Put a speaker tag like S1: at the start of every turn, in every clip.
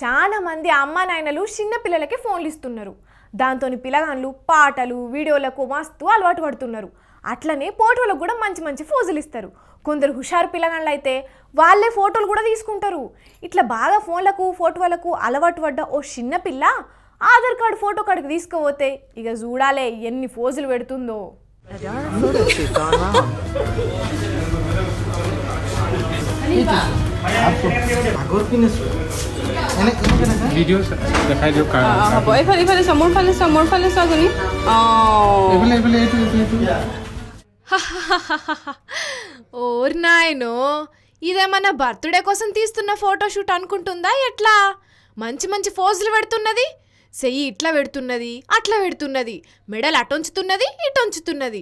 S1: చాలా మంది అమ్మా నాయనలు చిన్నపిల్లలకి ఫోన్లు ఇస్తున్నారు. దాంతో పిల్లగాళ్ళు పాటలు వీడియోలకు మస్తు అలవాటు పడుతున్నారు. అట్లనే ఫోటోలకు కూడా మంచి మంచి ఫోజులు ఇస్తారు. కొందరు హుషారు పిల్లగాళ్ళు అయితే వాళ్ళే ఫోటోలు కూడా తీసుకుంటారు. ఇట్లా బాగా ఫోన్లకు ఫోటోలకు అలవాటు పడ్డ ఓ చిన్న పిల్ల ఆధార్ కార్డు ఫోటో కాడికి తీసుకుపోతే ఇక చూడాలే ఎన్ని ఫోజులు పెడుతుందో.
S2: She's gone wrong. আগৰ পিন আছো এনে কেনেকে দেখা
S3: ভিডিঅ' দেখাই দিয়ক
S4: অ, অ, হ'ব এইফালে এইফালে চোৱা মোৰ ফালে চোৱা মোৰ ফালে চোৱা তুমি অঁ
S3: এইফালে এইফালে এইটো এইটো এইটো
S1: ఓరి నాయనో ఇదేమన్నా బర్త్డే కోసం తీస్తున్న ఫోటోషూట్ అనుకుంటుందా ఎట్లా మంచి మంచి ఫోజులు పెడుతున్నది చెయ్యి ఇట్లా పెడుతున్నది అట్లా పెడుతున్నది మెడలు అటొంచుతున్నది ఇటొంచుతున్నది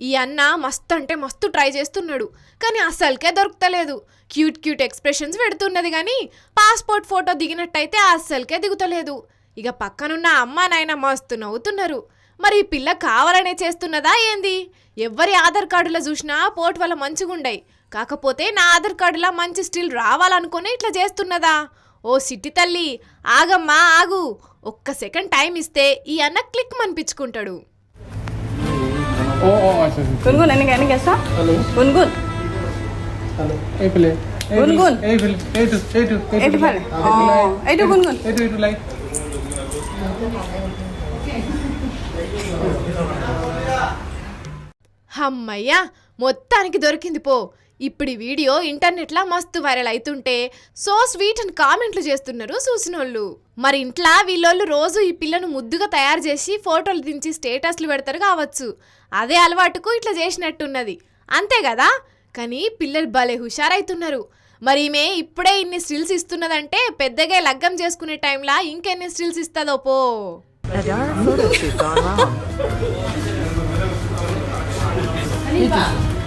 S1: ఈ అన్న మస్తు అంటే మస్తు ట్రై చేస్తున్నాడు కానీ అస్సలకే దొరుకుతలేదు. క్యూట్ క్యూట్ ఎక్స్ప్రెషన్స్ పెడుతున్నది కానీ పాస్పోర్ట్ ఫోటో దిగినట్టయితే అస్సలకే దిగుతలేదు. ఇక పక్కనున్న అమ్మ నాయన మస్తు నవ్వుతున్నారు. మరి ఈ పిల్ల కావాలనే చేస్తున్నదా ఏంది? ఎవ్వరి ఆధార్ కార్డులో చూసినా పోర్ట్ వల్ల మంచిగుండయి. కాకపోతే నా ఆధార్ కార్డులా మంచి స్టిల్ రావాలనుకుని ఇట్లా చేస్తున్నదా? ఓ సిట్టి తల్లి ఆగమ్మా ఆగు. ఒక్క సెకండ్ టైం ఇస్తే ఈ అన్న క్లిక్ మనిపించుకుంటాడు.
S3: Oh, oh, I see.
S4: Gun-gun, ano kaya nag-guess ha?
S3: Hello.
S4: Gun-gun.
S3: Hello. Hey, pili.
S4: Gun-gun. Hey, pili. Hey, to.
S3: Hey, to. Hey, to pala.
S4: Oh. Hey, to gun-gun.
S3: Hey, to, hey, to like.
S1: అమ్మయ్యా మొత్తానికి దొరికింది పో ఇప్పుడు ఈ video ఇంటర్నెట్లో మస్తు viral అవుతుంటే so sweet అని కామెంట్లు చేస్తున్నారు చూసినోళ్ళు. మరి ఇంట్లో వీళ్ళోళ్ళు రోజు ఈ పిల్లను ముద్దుగా తయారు చేసి ఫోటోలు దించి స్టేటస్లు పెడతారు కావచ్చు. అదే అలవాటుకు ఇట్లా చేసినట్టున్నది. అంతే కదా? కానీ పిల్లలు భలే హుషారైతున్నారు. మరి ఈమె ఇప్పుడే ఇన్ని స్టిల్స్ ఇస్తున్నదంటే పెద్దగా లగ్గం చేసుకునే టైంలా ఇంకెన్ని స్టిల్స్ ఇస్తుందో పో.
S2: Adara photo shoot gone wrong.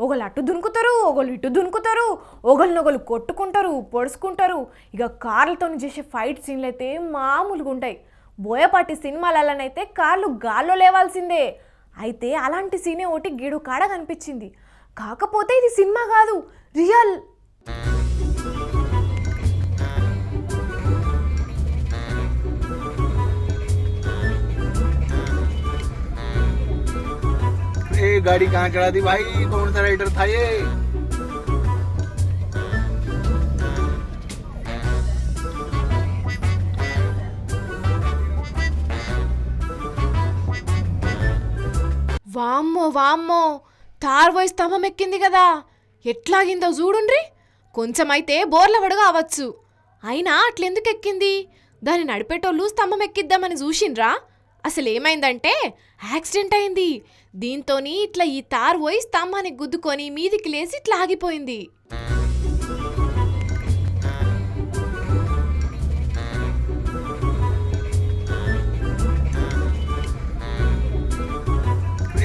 S1: ఒకళ్ళు అటు దునుకుతారు ఒకళ్ళు ఇటు దునుకుతారు ఒకళ్ళనొకళ్ళు కొట్టుకుంటారు పొడుచుకుంటారు ఇక కార్లతో చేసే ఫైట్ సీన్లు అయితే మామూలుగా ఉంటాయి బోయపాటి సినిమాలలోనైతే కార్లు గాల్లో లేవాల్సిందే అయితే అలాంటి సీనే ఒకటి గిడు కాడ కనిపించింది కాకపోతే ఇది సినిమా కాదు రియల్
S2: ए गाड़ी कहाँ चढ़ा दी भाई कौन राइडर था ये
S1: వామ్మో వామ్మో తార్ పోయి స్తంభం ఎక్కింది కదా. ఎట్లాగిందో చూడుండ్రి. కొంచెమైతే బోర్లవడు అవచ్చు అయినా అట్లెందుకు ఎక్కింది? దాన్ని నడిపేటోళ్ళు స్తంభం ఎక్కిద్దామని చూసిండ్రా. అసలు ఏమైందంటే యాక్సిడెంట్ అయింది దీంతోని ఇట్లా ఈ తార్ పోయి స్తంభానికి గుద్దుకొని మీదికి లేచి ఇట్లా ఆగిపోయింది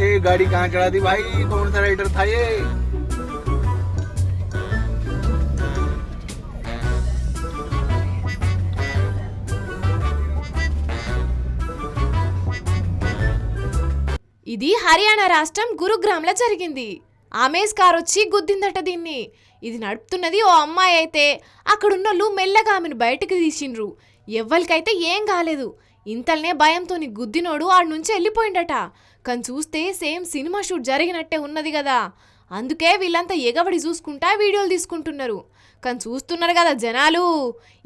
S2: ए गाड़ी कहाँ चढ़ा दी भाई कौन सा राइडर था ये
S1: ఇది హర్యానా రాష్ట్రం గురుగ్రామ్లో జరిగింది. ఆమేస్ కార్ వచ్చి గుద్దిందట దీన్ని. ఇది నడుపుతున్నది ఓ అమ్మాయి అయితే అక్కడున్నోళ్ళు మెల్లగా ఆమెను బయటకు తీసిండ్రు. ఎవ్వరికైతే ఏం కాలేదు. ఇంతల్నే భయంతోని గుద్దినోడు ఆడ నుంచి వెళ్ళిపోయిండట. కానీ చూస్తే సేమ్ సినిమా షూట్ జరిగినట్టే ఉన్నది కదా. అందుకే వీళ్ళంతా ఎగబడి చూసుకుంటా వీడియోలు తీసుకుంటున్నారు. కానీ చూస్తున్నారు కదా జనాలు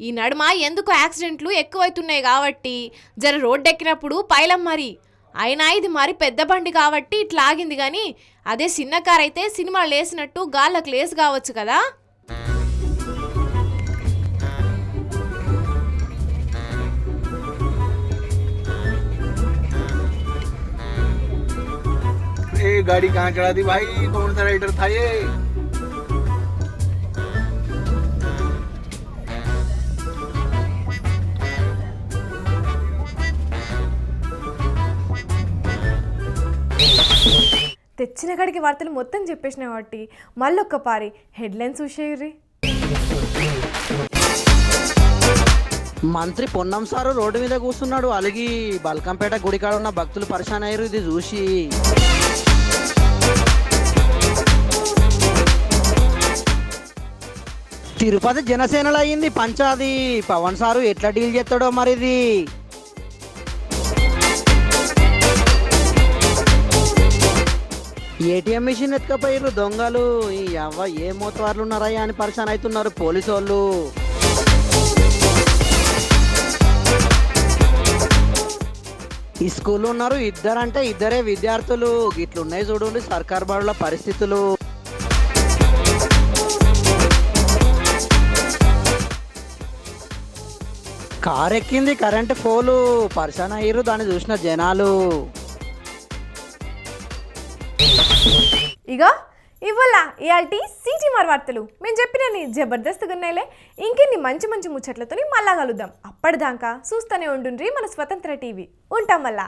S1: ఈ నడుమ ఎందుకు యాక్సిడెంట్లు ఎక్కువైతున్నాయి కాబట్టి జర రోడ్డెక్కినప్పుడు పైలం మరి. అయినా ఇది మరి పెద్ద బండి కాబట్టి ఇట్లా ఆగింది కానీ అదే చిన్న కార్ అయితే సినిమా లేసినట్టు గాళ్ళకు లేసి కావచ్చు కదా
S2: ए गाड़ी कहाँ चढ़ा दी भाई कौन सा राइडर था ये
S1: తెచ్చిన కాడికి వార్తలు మొత్తం చెప్పేసిన కాబట్టి మళ్ళీ ఒక్కపారి హెడ్లైన్స్ చూసేయర్రి.
S5: మంత్రి పొన్నం సారు రోడ్డు మీద కూర్చున్నాడు. అలిగి బల్కంపేట గుడికాడ ఉన్న భక్తులు పరిశాన్ అయ్యారు ఇది చూసి తిరుపతి జనసేనలో అయ్యింది పంచాది పవన్ సారు ఎట్లా డీల్ చేస్తాడో మరిది? ఏటీఎం మిషన్ ఎత్తుకపోయారు దొంగలు. ఈ అవ్వ ఏ మోతవార్లు ఉన్నారయ్యా అని పరిశాన్ అవుతున్నారు పోలీసు వాళ్ళు ఈ స్కూల్ ఉన్నారు ఇద్దరంటే ఇద్దరే విద్యార్థులు. ఇట్లున్నాయి చూడండి సర్కార్ బడుల పరిస్థితులు. కారు ఎక్కింది కరెంట్ పోలు. పరిశాన్ అయ్యారు దాన్ని చూసిన జనాలు.
S1: ఇగో ఇవాళ ఇయాల్టి సిటీమార్ వార్తలు. మేము చెప్పినని జబర్దస్త్గా ఉన్నాయిలే ఇంకెన్ని మంచి మంచి ముచ్చట్లతోని మళ్ళా కలుద్దాం. అప్పటిదాకా చూస్తూనే ఉండుండ్రి మన స్వతంత్ర టీవీ. ఉంటాం మళ్ళా.